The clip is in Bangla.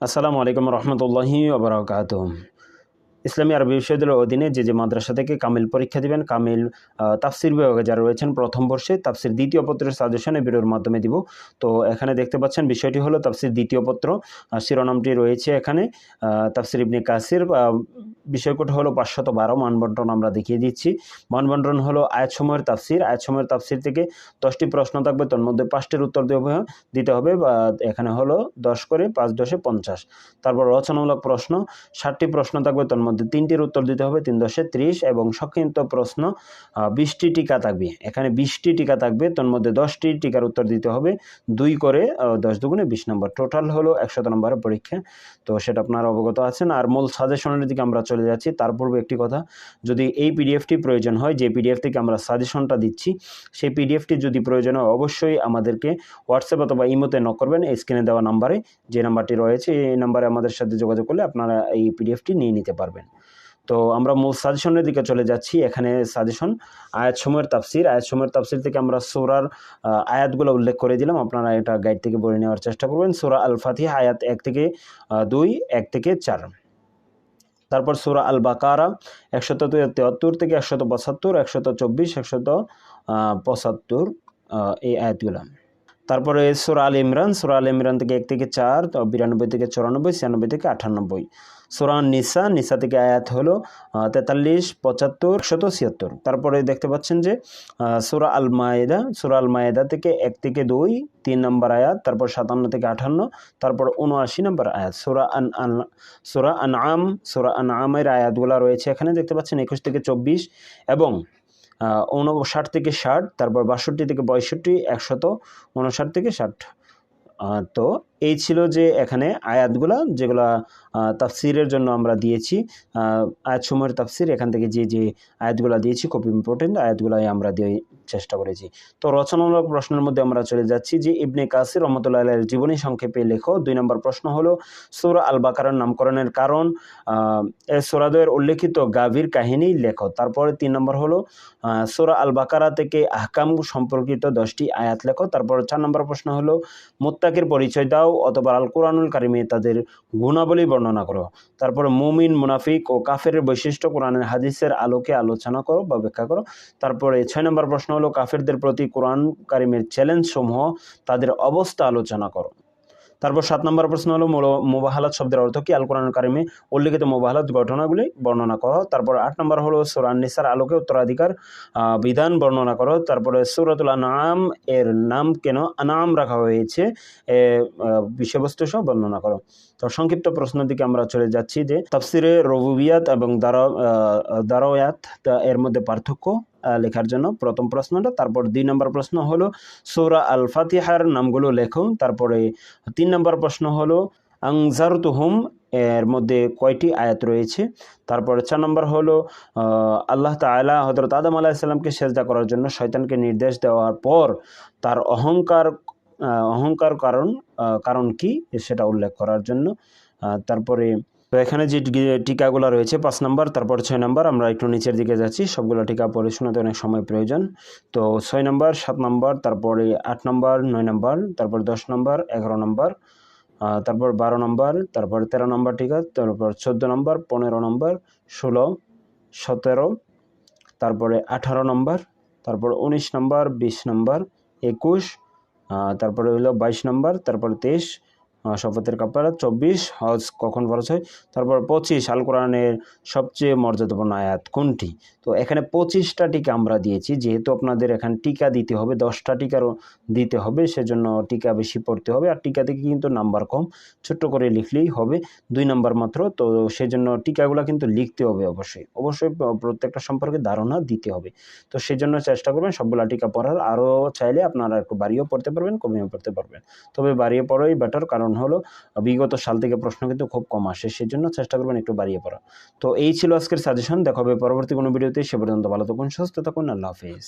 আসসালামু আলাইকুম রহমতুল্লাহি ওবরাকাত ইসলামী আরবি বিশ্ববিদ্যালয়ের অধীনে যে যে মাদ্রাসা থেকে কামিল পরীক্ষা দিবেন, কামিল তাফসির বিভাগে যারা রয়েছেন প্রথম বর্ষে তাফসির দ্বিতীয় পত্রের সাজেশন ভিডিওর মাধ্যমে দিব। তো এখানে দেখতে পাচ্ছেন বিষয়টি হলো তাফসির দ্বিতীয় পত্র শিরোনামটি রয়েছে এখানে তাফসির ইবনে কাসির বিষয়কোট হলো পাঁচশত বারো, মানবন্টন আমরা দেখিয়ে দিচ্ছি। মানবন্টন হলো আয়াতসময়ের তাফসির। আয়াতসময়ের তাফসির থেকে দশটি প্রশ্ন থাকবে, তোর মধ্যে পাঁচটির উত্তর দেওয়া হবে দিতে হবে বা এখানে হলো দশ করে পাঁচ দশে পঞ্চাশ। তারপর রচনামূলক প্রশ্ন, ষাটটি প্রশ্ন থাকবে, তার মধ্যে তিনটির উত্তর দিতে হবে, তিন দশে ত্রিশ এবং সংক্ষিপ্ত প্রশ্ন বিশটি টিকা থাকবে। এখানে বিশটি টিকা থাকবে, তার মধ্যে দশটি টিকার উত্তর দিতে হবে, দুই করে দশ দুগুণে বিশ নম্বর। টোটাল হলো একশত নম্বরের পরীক্ষা। তো সেটা আপনারা অবগত আছেন। আর মূল সাজেশনের দিকে আমরা চলে যাচ্ছি। তার পূর্বে একটি কথা, যদি এই পিডিএফটি প্রয়োজন হয়, যে পিডিএফ থেকে আমরা সাজেশনটা দিচ্ছি, সেই পিডিএফটি যদি প্রয়োজন হয়, অবশ্যই আমাদেরকে হোয়াটসঅ্যাপ অথবা ইমোতে নক করবেন, এই স্ক্রিনে দেওয়া নাম্বারে যে নাম্বারটি রয়েছে, এই নাম্বারে আমাদের সাথে যোগাযোগ করলে আপনারা এই পিডিএফটি নিয়ে নিতে পারবেন। তো আমরা মূল সাজেশনের দিকে চলে যাচ্ছি, এখানে সাজেশন আয়াত সময়ের তাফসির। আয়াত সময়ের তাফসির থেকে আমরা সোরার আয়াতগুলো উল্লেখ করে দিলাম। আপনারা এটা গাইড থেকে বলে নেওয়ার চেষ্টা করবেন। সোরা আল ফাতিহা আয়াত এক থেকে দুই, এক থেকে চার। তারপর সুরা আল বাকারা একশত তেয়াত্তর থেকে একশত পঁচাত্তর, একশত চব্বিশ, একশত পঁচাত্তর এই আয়াতগুলো। তারপরে সুরা আল ইমরান, সুরা আল ইমরান থেকে এক থেকে চার বিরানব্বই থেকে চুরানব্বই, ছিয়ানব্বই থেকে আটানব্বই। সুরা নিসা নিসা থেকে আয়াত হলো তেতাল্লিশ, পঁচাত্তর, একশত ছিয়াত্তর। তারপরে দেখতে পাচ্ছেন যে সুরা আল মায়েদা সুরা আল মায়েদা থেকে এক থেকে দুই, তিন নম্বর আয়াত, তারপর সাতান্ন থেকে আটান্ন তারপর উনআশি নম্বর আয়াত। সুরা আন আন, সুরা আন আম সুরা আন আমের আয়াতগুলো রয়েছে এখানে, দেখতে পাচ্ছেন একুশ থেকে চব্বিশ, এবং উনষাট থেকে ষাট তারপর বাষট্টি থেকে পঁয়ষট্টি একশত উনষাট থেকে ষাট। তো এই ছিল যে এখানে আয়াতগুলা যেগুলা তাফসিরের জন্য আমরা দিয়েছি। আহ, আয়াত সময়ের তাফসির এখান থেকে যে যে আয়াতগুলা দিয়েছি খুব ইম্পর্টেন্ট আয়াতগুলাই আমরা দিয়ে চেষ্টা করেছি। তো রচনামূলক প্রশ্নের মধ্যে আমরা চলে যাচ্ছি যে ইবনে কাসির রহমতুল্লাহ আলাইয়ের জীবনী সংক্ষেপে লেখো। দুই নম্বর প্রশ্ন হলো সুরা আল বাকারার নামকরণের কারণ এ সোরাদয়ের উল্লেখিত গাভীর কাহিনী লেখো। তারপরে তিন নম্বর হলো সুরা আল বাকারা থেকে আহকাম সম্পর্কিত দশটি আয়াত লেখো। তারপর চার নম্বর প্রশ্ন হলো মোত্তাকের পরিচয় দাও। অথবা আল কোরআনুল কারিমে তাদের গুণাবলী বর্ণনা করো। তারপর মুমিন, মুনাফিক ও কাফের বৈশিষ্ট্য কোরআনের হাদিসের আলোকে আলোচনা করো বা ব্যাখ্যা করো। তারপরে ছয় নম্বর প্রশ্ন হলো, কাফেরদের প্রতি কোরআন কারিমের চ্যালেঞ্জ সমূহ তাদের অবস্থা আলোচনা করো। তারপর সাত নম্বর প্রশ্ন হলো মোবাহালাত শব্দের অর্থ কি? আল কোরআন কারিমে উল্লেখিত মোবাহালাত ঘটনাগুলি বর্ণনা করো। তারপর আট নম্বর হলো সুরান নিসার আলোকে উত্তরাধিকার বিধান বর্ণনা করো। তারপরে সুরাতুল আনাম এর নাম কেন আনাম রাখা হয়েছে? এ বিষয়বস্তু সহ বর্ণনা করো। তো সংক্ষিপ্ত প্রশ্নের দিকে আমরা চলে যাচ্ছি যে, তাফসিরে রবুবিয়াত এবং দারা দারোয়াত এর মধ্যে পার্থক্য লেখার জন্য। প্রথম প্রশ্নটা, তারপর দুই নম্বর প্রশ্ন হলো, সৌরা আল ফাতিহার নামগুলো লেখো। তারপরে তিন নম্বর প্রশ্ন হলো আংজার তুহুম এর মধ্যে কয়টি আয়াত রয়েছে? তারপর চার নম্বর হলো আল্লাহ তাআলা হজরত আদম আলাহিসাল্লামকে সেজদা করার জন্য শয়তানকে নির্দেশ দেওয়ার পর তার অহংকার অহংকার কারণ কারণ কি? সেটা উল্লেখ করার জন্য। তারপরে তো এখানে যে টিকাগুলো রয়েছে, পাঁচ নম্বর, তারপর ছয় নম্বর, আমরা একটু নিচের দিকে যাচ্ছি। সবগুলো টিকা পড়ে শোনাতে অনেক সময় প্রয়োজন। তো ছয় নম্বর, সাত নম্বর, তারপরে আট নম্বর, নয় নম্বর, তারপর দশ নম্বর, এগারো নম্বর তারপর বারো নম্বর, তারপর তেরো নম্বর টিকা, তারপর চোদ্দ নম্বর, পনেরো নম্বর, ষোলো, সতেরো, তারপরে আঠারো নম্বর, তারপর উনিশ নম্বর, বিশ নম্বর, একুশ তারপরে হলো বাইশ নম্বর, তারপর তেইশ শপথের কাপড় চব্বিশ হজ কখন খরচ হয়? তারপর পঁচিশ, আল কোরআনের সবচেয়ে মর্যাদাপূর্ণ আয়াত কোনটি? তো এখানে পঁচিশটা টিকা আমরা দিয়েছি, যেহেতু আপনাদের এখানে টিকা দিতে হবে, দশটা টিকারও দিতে হবে, সেজন্য টিকা বেশি পড়তে হবে। আর টিকা থেকে কিন্তু নাম্বার কম, ছোট্ট করে লিখলেই হবে, দুই নাম্বার মাত্র, তো সেজন্য টিকাগুলো কিন্তু লিখতে হবে অবশ্যই। অবশ্যই প্রত্যেকটা সম্পর্কে ধারণা দিতে হবে। তো সেজন্য চেষ্টা করবেন সবগুলা টিকা পড়ার। আরও চাইলে আপনারা একটু বাড়িয়েও পড়তে পারবেন, কমিয়েও পড়তে পারবেন। তবে বাড়িয়ে পড়াই বেটার কারণ হলো, বিগত সাল থেকে প্রশ্ন কিন্তু খুব কম আসে, সেজন্য চেষ্টা করবেন একটু বাড়িয়ে পড়া তো এই ছিল আজকের সাজেশন দেখা হবে পরবর্তী কোনো ভিডিওতে সে পর্যন্ত ভালো থাকুন, সুস্থ থাকুন, আল্লাহ হাফিজ।